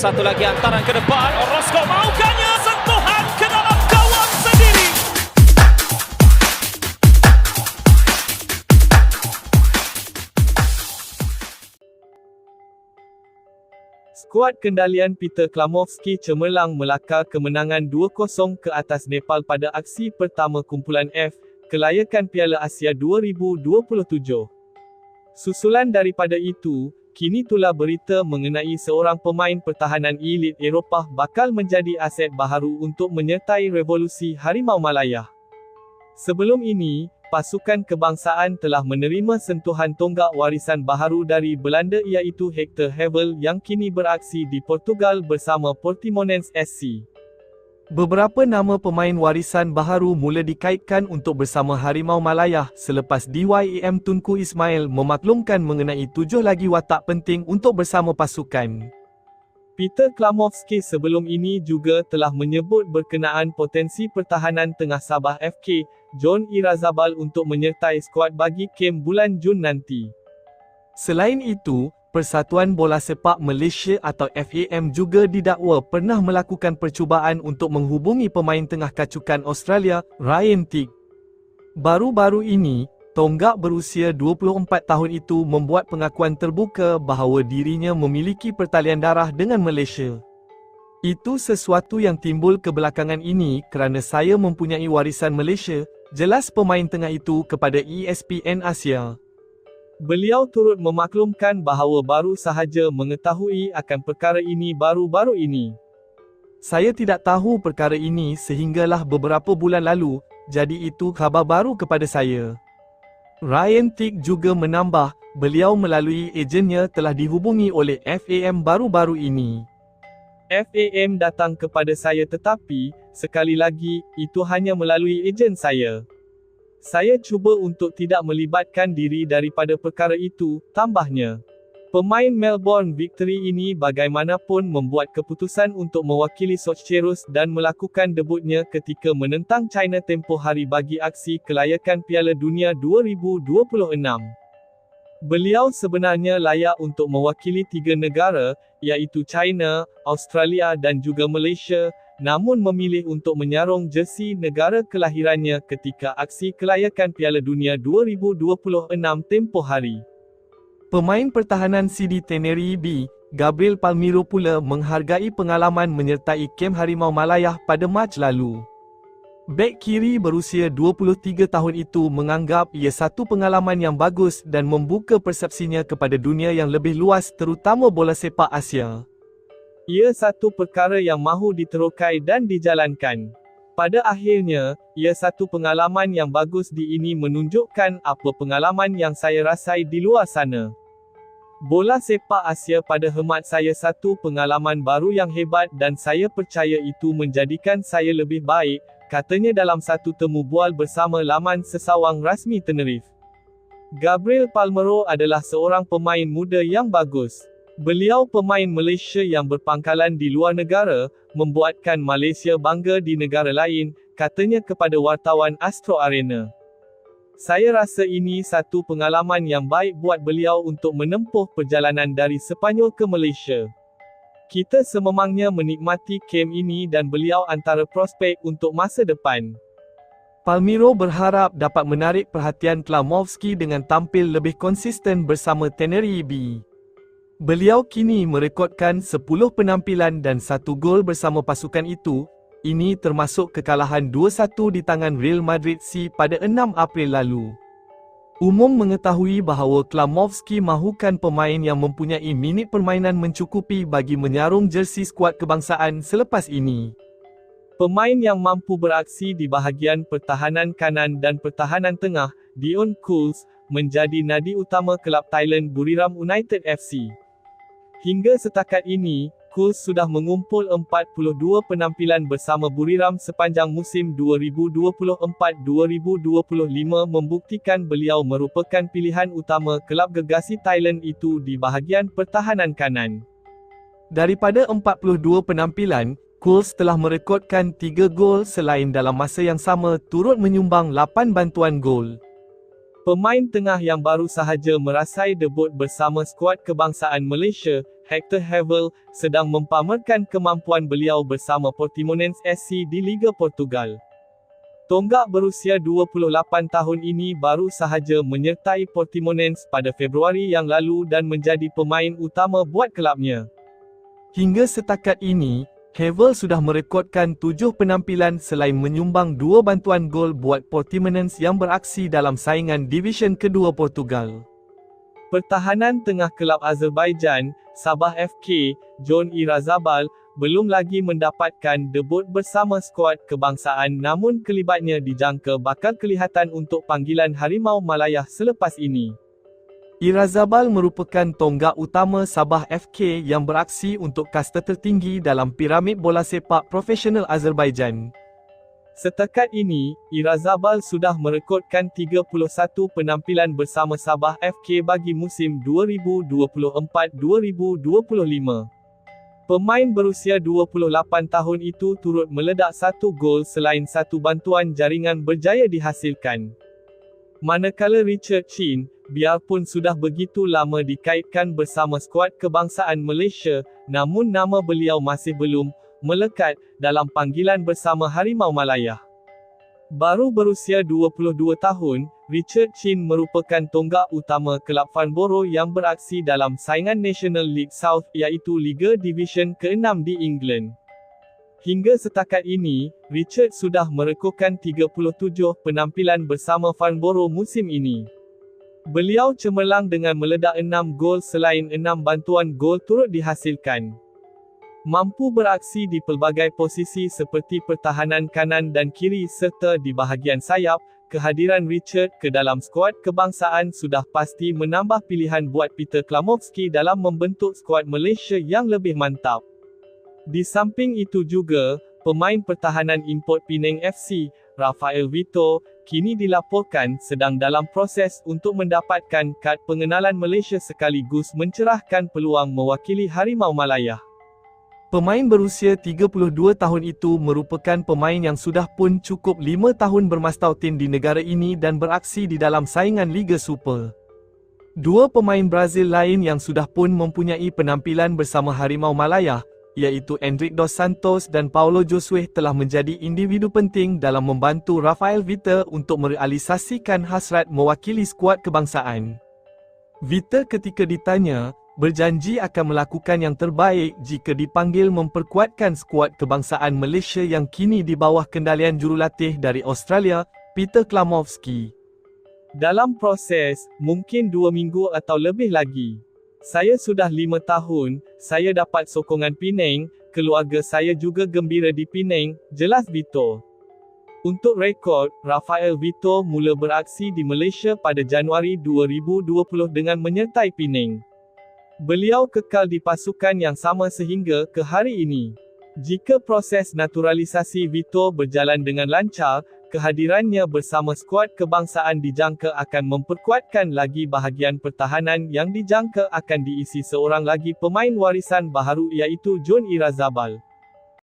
Satu lagi hantaran ke depan. Orozco maukahnya sentuhan ke dalam gawang sendiri. Skuad kendalian Peter Klamovski cemerlang melakar kemenangan 2-0 ke atas Nepal pada aksi pertama kumpulan F, kelayakan Piala Asia 2027. Susulan daripada itu, kini tulah berita mengenai seorang pemain pertahanan elit Eropah bakal menjadi aset baharu untuk menyertai revolusi Harimau Malaya. Sebelum ini, pasukan kebangsaan telah menerima sentuhan tonggak warisan baharu dari Belanda iaitu Hector Hebel yang kini beraksi di Portugal bersama Portimonense SC. Beberapa nama pemain warisan baharu mula dikaitkan untuk bersama Harimau Malaya selepas DYEM Tunku Ismail memaklumkan mengenai tujuh lagi watak penting untuk bersama pasukan. Peter Klamovski sebelum ini juga telah menyebut berkenaan potensi pertahanan tengah Sabah FK, John Irazabal untuk menyertai skuad bagi kem bulan Jun nanti. Selain itu, Persatuan Bola Sepak Malaysia atau FAM juga didakwa pernah melakukan percubaan untuk menghubungi pemain tengah kacukan Australia, Ryan Tigg. Baru-baru ini, Tonggak berusia 24 tahun itu membuat pengakuan terbuka bahawa dirinya memiliki pertalian darah dengan Malaysia. Itu sesuatu yang timbul kebelakangan ini kerana saya mempunyai warisan Malaysia, jelas pemain tengah itu kepada ESPN Asia. Beliau turut memaklumkan bahawa baru sahaja mengetahui akan perkara ini baru-baru ini. Saya tidak tahu perkara ini sehinggalah beberapa bulan lalu, jadi itu khabar baru kepada saya. Ryan Tick juga menambah, beliau melalui ejennya telah dihubungi oleh FAM baru-baru ini. FAM datang kepada saya tetapi, sekali lagi, itu hanya melalui ejen saya. Saya cuba untuk tidak melibatkan diri daripada perkara itu, tambahnya. Pemain Melbourne Victory ini bagaimanapun membuat keputusan untuk mewakili Socherus dan melakukan debutnya ketika menentang China tempoh hari bagi aksi kelayakan Piala Dunia 2026. Beliau sebenarnya layak untuk mewakili tiga negara, iaitu China, Australia dan juga Malaysia, namun memilih untuk menyarung jersey negara kelahirannya ketika aksi kelayakan Piala Dunia 2026 tempoh hari. Pemain pertahanan CD Tenerife B, Gabriel Palmiro pula menghargai pengalaman menyertai kem Harimau Malayah pada Mac lalu. Bek kiri berusia 23 tahun itu menganggap ia satu pengalaman yang bagus dan membuka persepsinya kepada dunia yang lebih luas terutama bola sepak Asia. Ia satu perkara yang mahu diterokai dan dijalankan. Pada akhirnya, ia satu pengalaman yang bagus di ini menunjukkan apa pengalaman yang saya rasai di luar sana. Bola sepak Asia pada hemat saya satu pengalaman baru yang hebat dan saya percaya itu menjadikan saya lebih baik, katanya dalam satu temu bual bersama laman sesawang rasmi Tenerife. Gabriel Palmero adalah seorang pemain muda yang bagus. Beliau pemain Malaysia yang berpangkalan di luar negara, membuatkan Malaysia bangga di negara lain, katanya kepada wartawan Astro Arena. Saya rasa ini satu pengalaman yang baik buat beliau untuk menempuh perjalanan dari Sepanyol ke Malaysia. Kita sememangnya menikmati kem ini dan beliau antara prospek untuk masa depan. Palmiro berharap dapat menarik perhatian Klamovski dengan tampil lebih konsisten bersama Tenerife. Beliau kini merekodkan 10 penampilan dan satu gol bersama pasukan itu, ini termasuk kekalahan 2-1 di tangan Real Madrid C pada 6 April lalu. Umum mengetahui bahawa Klamovski mahukan pemain yang mempunyai minit permainan mencukupi bagi menyarung jersey skuad kebangsaan selepas ini. Pemain yang mampu beraksi di bahagian pertahanan kanan dan pertahanan tengah, Dion Kools, menjadi nadi utama kelab Thailand Buriram United FC. Hingga setakat ini, Kools sudah mengumpul 42 penampilan bersama Buriram sepanjang musim 2024-2025 membuktikan beliau merupakan pilihan utama kelab gegasi Thailand itu di bahagian pertahanan kanan. Daripada 42 penampilan, Kools telah merekodkan 3 gol selain dalam masa yang sama turut menyumbang 8 bantuan gol. Pemain tengah yang baru sahaja merasai debut bersama skuad kebangsaan Malaysia, Hector Havel, sedang mempamerkan kemampuan beliau bersama Portimonense SC di Liga Portugal. Tonggak berusia 28 tahun ini baru sahaja menyertai Portimonense pada Februari yang lalu dan menjadi pemain utama buat kelabnya. Hingga setakat ini, Havel sudah merekodkan tujuh penampilan selain menyumbang dua bantuan gol buat Portimonense yang beraksi dalam saingan Division Kedua Portugal. Pertahanan tengah kelab Azerbaijan, Sabah FK, John Irazabal, belum lagi mendapatkan debut bersama skuad kebangsaan namun kelibatnya dijangka bakal kelihatan untuk panggilan Harimau Malayah selepas ini. Irazabal merupakan tonggak utama Sabah FK yang beraksi untuk kasta tertinggi dalam piramid bola sepak profesional Azerbaijan. Setakat ini, Irazabal sudah merekodkan 31 penampilan bersama Sabah FK bagi musim 2024-2025. Pemain berusia 28 tahun itu turut meledak satu gol selain satu bantuan jaringan berjaya dihasilkan. Manakala Richard Chin, biarpun sudah begitu lama dikaitkan bersama skuad kebangsaan Malaysia, namun nama beliau masih belum melekat dalam panggilan bersama Harimau Malaya. Baru berusia 22 tahun, Richard Chin merupakan tonggak utama kelab Farnborough yang beraksi dalam saingan National League South iaitu Liga Division ke-6 di England. Hingga setakat ini, Richard sudah merekodkan 37 penampilan bersama Farnborough musim ini. Beliau cemerlang dengan meledak 6 gol selain 6 bantuan gol turut dihasilkan. Mampu beraksi di pelbagai posisi seperti pertahanan kanan dan kiri serta di bahagian sayap, kehadiran Richard ke dalam skuad kebangsaan sudah pasti menambah pilihan buat Peter Klamovski dalam membentuk skuad Malaysia yang lebih mantap. Di samping itu juga, pemain pertahanan import Penang FC, Rafael Vito, kini dilaporkan sedang dalam proses untuk mendapatkan kad pengenalan Malaysia sekaligus mencerahkan peluang mewakili Harimau Malaya. Pemain berusia 32 tahun itu merupakan pemain yang sudah pun cukup 5 tahun bermastautin di negara ini dan beraksi di dalam saingan Liga Super. Dua pemain Brazil lain yang sudah pun mempunyai penampilan bersama Harimau Malaya, iaitu Enric Dos Santos dan Paulo Josue telah menjadi individu penting dalam membantu Rafael Vita untuk merealisasikan hasrat mewakili skuad kebangsaan. Vita ketika ditanya, berjanji akan melakukan yang terbaik jika dipanggil memperkuatkan skuad kebangsaan Malaysia yang kini di bawah kendalian jurulatih dari Australia, Peter Klamovski. Dalam proses, mungkin dua minggu atau lebih lagi. Saya sudah lima tahun, saya dapat sokongan Penang, keluarga saya juga gembira di Penang, jelas Vito. Untuk rekod, Rafael Vito mula beraksi di Malaysia pada Januari 2020 dengan menyertai Penang. Beliau kekal di pasukan yang sama sehingga ke hari ini. Jika proses naturalisasi Vito berjalan dengan lancar, kehadirannya bersama skuad kebangsaan dijangka akan memperkuatkan lagi bahagian pertahanan yang dijangka akan diisi seorang lagi pemain warisan baharu iaitu John Irazabal.